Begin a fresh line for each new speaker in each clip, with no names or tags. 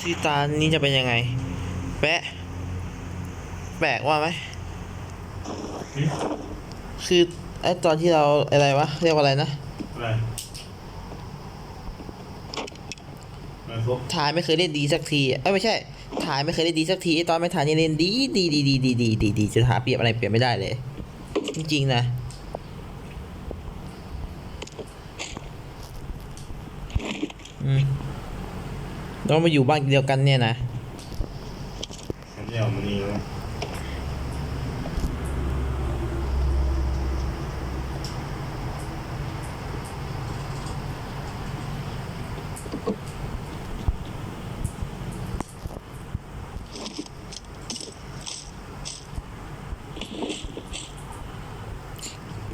ซีตานี้จะเป็นยังไง แปะ แปลกว่าไหม คือไอตอนที่เราอะไรวะ เรียกว่าอะไรนะ
อะไร
ถ่ายไม่เคยเล่นดีสักทีเอ้ไม่ใช่ ถ่ายไม่เคยเล่นดีสักทีไอตอนไม่ถ่ายเนี่ยเล่นดีดีดีดีดีดีดีจะถ่ายเปรียบอะไรเปรียบไม่ได้เลย จริงๆนะ ต้องมาอยู่บ้านเดียวกันเนี่ยนะ
ฉันจะเอามันนี่แล้ว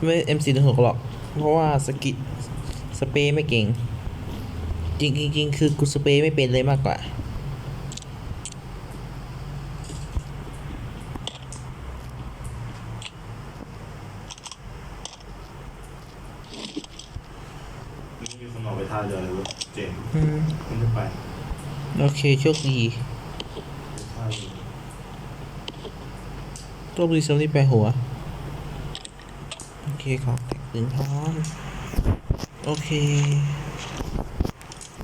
ไม่เอ็มซีถึงหกหรอก เพราะว่าสกิสเปรย์ไม่เก่ง จริงจริงๆคือกูสเปรย์ไม่เป็นเลยมากกว่า
นี่มีคนออกไปท่าเรือเลยเว้ยเจ๋ง
อืม
มันจะไป
โอเคโชคดี
ท่าเรือ
ตัวบริษัทนี่ไปหัว โอเคของแต่งปืนพร้อม โอเค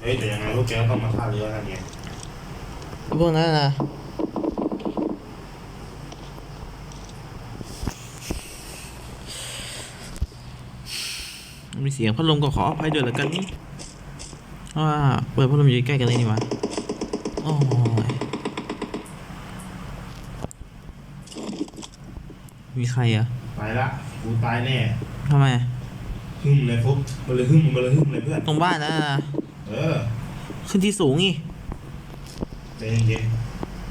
เฮ้ยแต่ยังไงพวกแกก็ต้องมาท่าเรือกันไง
พวกนั้นนะมีเสียงพัดลมก็ขออภัยด้วยแล้วกันนี่เพราะว่าเปิดพัดลมอยู่ใกล้กันเลยนี่หวะโอ้ยมีใครอะ
ไปละกูตายแน่
ทำไม
หึ่มเลยฟุ๊บมันเลยหึ่มมันเลยหึ่มเลยเพื่อน
ตรงบ้านนะนะ
เออ
ขึ้นที่สูงนี่
ใจเย็น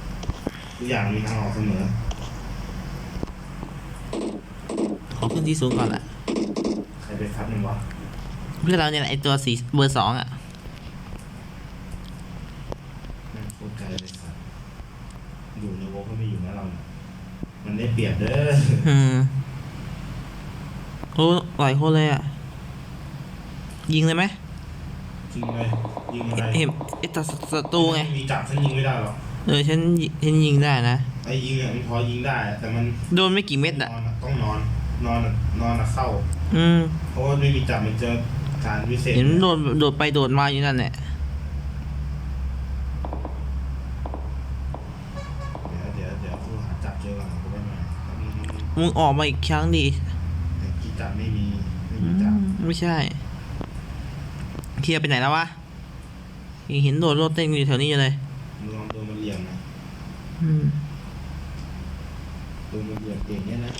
ๆทุกอย่างมีทางออกเสมอ
ขอขึ้นที่สูงก่อนแหละ
ใครไปคัดมันวะ
เพื่อนเราเนี่ยแหละไอตัวสีเบอร์สองอะ
แม่งโคตรไกลเลยสัตว์อยู่ในวงก็ไม่อยู่นะเราเนี่ยมันได้เปรียบเด้อ
อืมโอ้หลายคนเลยอะ ยิงเลยไหม
จริงเลยยิงอะไร
เห็นไอตัวศัตรูไง
มีจับฉันยิงไม่ได้หรอก
เออฉันยิฉันยิงได้นะ
ไอ้ยิงอะมันพอยิงได้อะแต่มัน
โดนไม่กี่เม็ด
น
อะ
อนอะต้องนอน นอนอะนอนอะเข้า
อืม
เพราะว่าไม่มีจับมันเจอการพิเศษ
เห็นโดนโดดไปโดดมาอยู่นั่นแหละ
เดี๋ยวเดี๋ยวเดี๋ยวกูหาจับเจอก่อนกูไม่มาแป๊บนึง
มึงออกมาอีกครั้งดิ
แต่กี่จับไม่มี ไม่
อื
มีจับ
มไม่ใช่ เคลียร์ไปไหนแล้ววะยังเห็นโดดโลดเต้นอยู่แถวนี้อยู่เลย
มึงลองโดนมันเหลี่ยมนะ
อืม
โดนมันเหลี่ยมเก่งเนี่ยนะ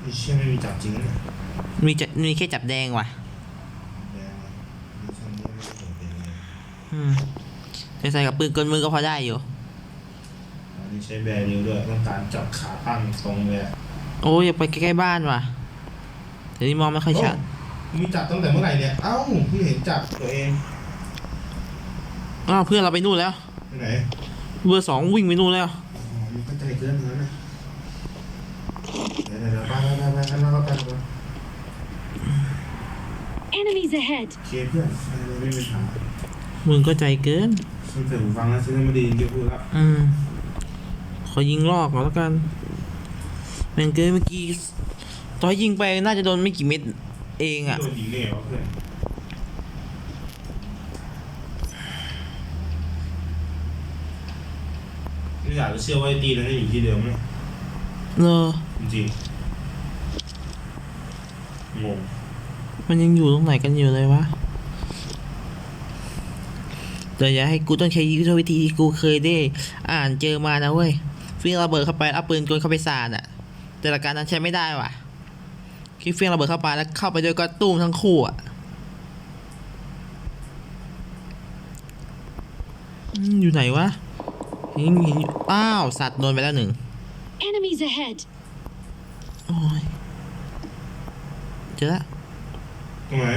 ไอ้เชี่ยไม่มีจับจริงนะเนี่ย
มีจะมีแค่จับแดงว่ะ
แดงอะมีช่องนี้ไม่ได้เห็นเป็นเลย
อืมแต่ใส่กับปืนกลมือก็พอได้อยู่
อันนี้ใช้แบร์นิ้วด้วยต้องการจับขาตั้งตรงเลยอะ
โอ้ยอย่าไปใกล้ๆบ้านว่ะเดี๋ยวนี้มองไม่ค่อยชัด
โมีจับตั้งแต่เมื่อไหร่เนี่ย เอ้าเพิ่งเห็นจับตัวเอง
อ้าวเพื่อนเราไปนู่นแล้ว
ไปไหน
เบอร์สองวิ่งไปนู่นแล้ว
อ๋อมันก็ใจเกินแล้วนะเดี๋ยวเดี๋ยวเดี๋ยวไปไปไปไปไปแล้วก็ไปไป
Enemies ahead!
เคลียร์เพื่อนไม่ไม่มีปัญหา
มึงก็ใจเกิน
ฉันเสริมฟังแล้วฉันจะไม่ไดีที่พูดแล้ว
อืมขอยิงลอกก่อนแล้วกันแม่งเกินเมื่อกี้ตอนยิงไปน่าจะโดนไม่กี่เม็ด เองอะ
โดนยิงเนี่ยวะเพื่อนไม่อยากจะเชื่อว่าไอ้ตีนั้นจะอยู่ที่เดิมนะ
เลอ
จริงๆงง
มันยังอยู่ตรงไหนกันอยู่เลยวะแต่อย่าให้กูต้องใช้ยุทธวิธีที่กูเคยได้ อ่านเจอมานะเว้ยเฟี้ยงระเบิดเข้าไปเอาปืนกลเข้าไปสาดอะ แต่ละการนั้นใช้ไม่ได้ว่ะ คิดเฟี้ยงระเบิดเข้าไปแล้วเข้าไปด้วยก็ตุ้มทั้งคู่อะอืมอยู่ไหนวะเห็นเห็นอยู่อ้าวสัตว์โดนไปแล้วหนึ่ง
Enemies ahead!
โอ้ยเจอละ
ตรงไหน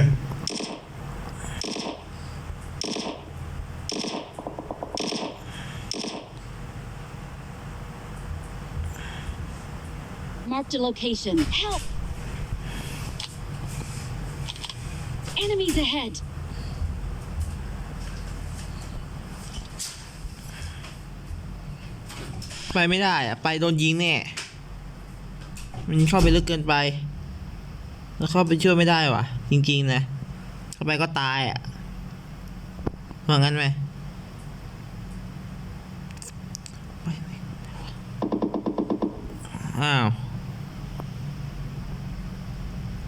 Marked a location. Help! Enemies ahead.
ไปไม่ได้อะไปโดนยิงแน่ มันเข้าไปลึกเกินไป แล้วเข้าไปช่วยไม่ได้วะจริงๆนะ เข้าไปก็ตายอะว่างั้นไหมอ้าว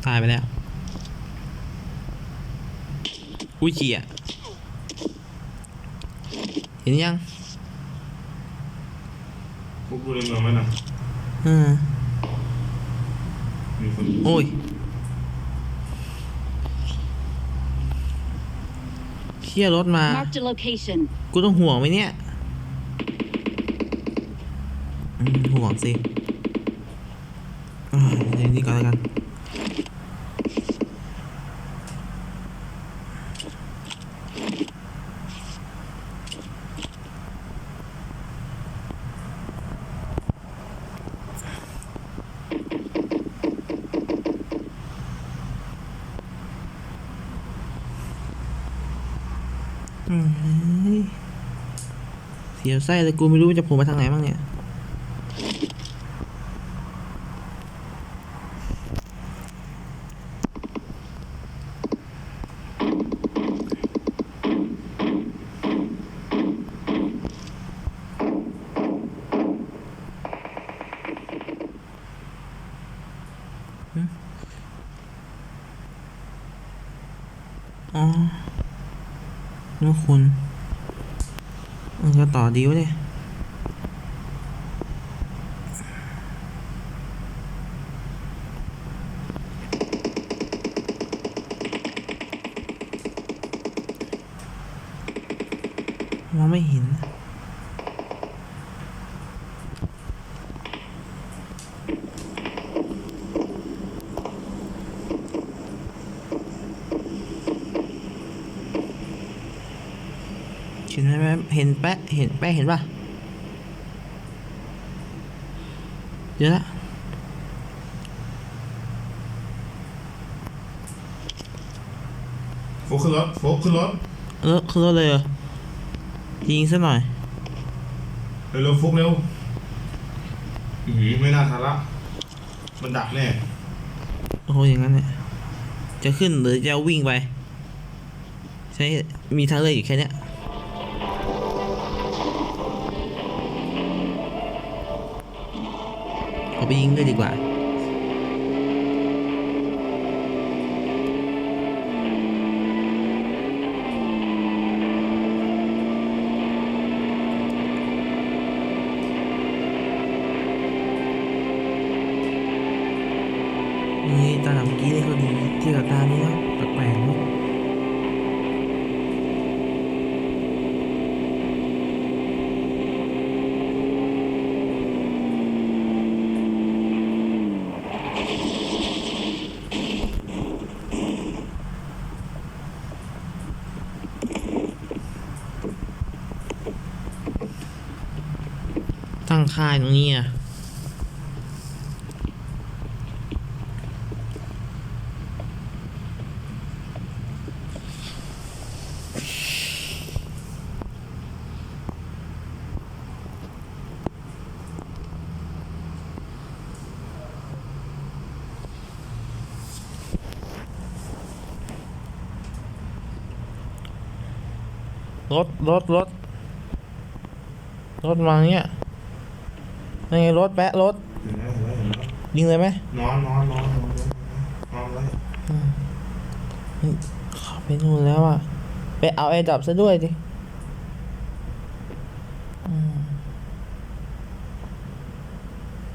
ตายไปแล้ว อุ้ยเจียเห็นยัง
พวกกูในเมืองไหมนะ
อืม
มีคนอยู่
โอ้ยเชี่ยรถมา
Marked a location.
กูต้องห่วงไหมเนี่ยอืมห่วงสิอ่าเดี๋ยวนี้ก่อนแล้วกัน เสียวไส้เลยกูไม่รู้ว่าจะโผล่มาทางไหนบ้างเนี่ย อ๋อ นี่คุณมันจะต่อดีวะเนี่ยมองไม่เห็นไหม เห็นแปะเห็นแปะเห็นปะเดี๋ยวละ
โฟกขึ้นรถโฟกขึ้นรถ
เออคือรถเลยเหรอยิงซะหน่อย
เร็วๆโฟกเร็วอือไม่น่าทันละ มันดักแน่
โอ้โหอย่างนั้นเนี่ย จะขึ้นหรือจะวิ่งไป ใช้มีทางเลือกอยู่แค่เนี้ย เอาไปยิงด้วยดีกว่า นี่ตาหลังเมื่อกี้นี่เขาดีที่กับตานี่แล้วแปลกๆเนอะ ตั้งค่ายตรงนี้อะรถรถรถรถมาเนี้ย นี่นไงรถแปะรถ
เห็นแล้วเห็นแล้วเห็นแล้ว
ยิงเลยไหม
นอนนอนนอนนอนนอนไว้
ขับไปนู่นแล้วอะไปเอาไอ้ดับซะด้วยดิอืม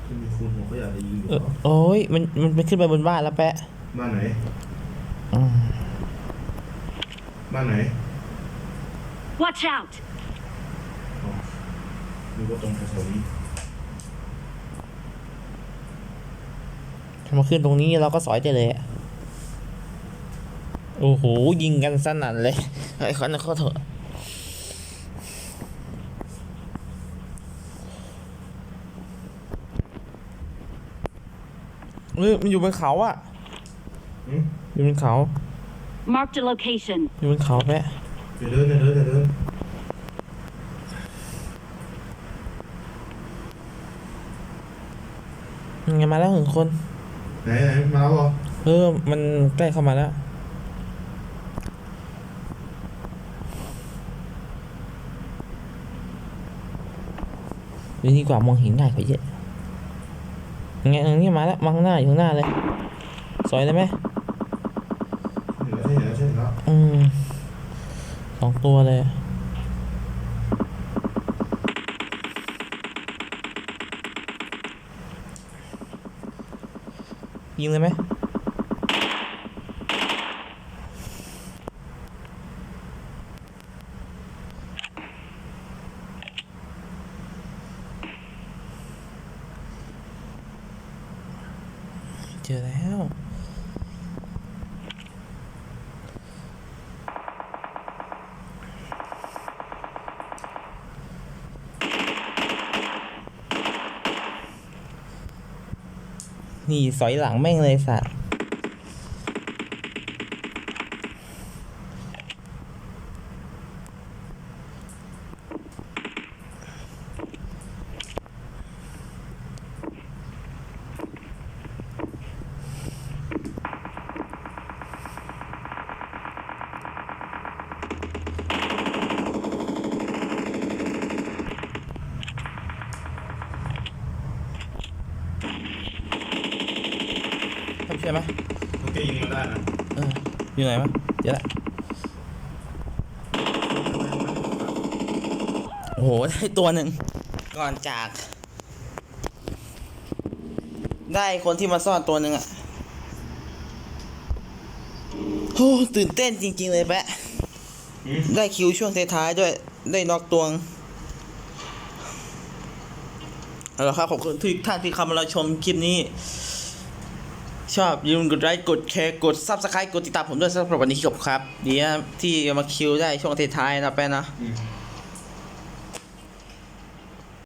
ที่มีคุณผมก็อยากจะยิงอยู่
เออโอ้ยมันมันมันขึ้นไปบนบ้านแล้วแปะ
บ้านไหน
อืม
บ้านไหน
Watch out!
อ๋อดูว่าตรงแถวๆนี้
ถ้า มาขึ้นตรงนี้เราก็สอยได้เลยอะโอ้โห ยิงกันสนั่นเลยไอ้คนนั้นเขาเถอะเออมันอยู่บนเขาอะ
อืม
อยู่บนเขา
Marked a location.
อยู่บนเขาแปะ
อย่าเดินอย่าเดินอย่าเดิน
ยังไงมาแล้วหนึ่งคน
ไหนไหนมาแล้วเหรอ
เออ มันใกล้เข้ามาแล้วดูดีกว่ามองเห็นง่ายกว่าเยอะยังไงเออนี่มาแล้วมาข้างหน้าอยู่ข้างหน้าเลย สวยเลยไหม
เห็นแล้วเห็นแล้วเห็นแล้ว
อืมสองตัวเลย ยิงเลยไหมเจอแล้ว นี่สอยหลังแม่งเลยสัตว์ ช่ไหม
โอเคยิงมาได้นะ
เอออยู่ไหนวะเดี๋ยวละโอ้โหได้ตัวหนึ่งก่อนจาก ได้คนที่มาซ่อนตัวหนึ่งอะโอ้ตื่นเต้นจริง ๆ เลยแปะได้คิวช่วงท้ายๆด้วย ได้น็อกตัวงเอาละครับขอบคุณทุกท่านที่เข้ามารับชมคลิปนี้ ชอบอย่าลืมกดไลค์กดแชร์กดซับสไครต์กดติดตามผมด้วยสำหรับวันนี้ขอบครับดีนะที่มาคิวได้ช่วงท้ายๆนะแป้นะ
อืม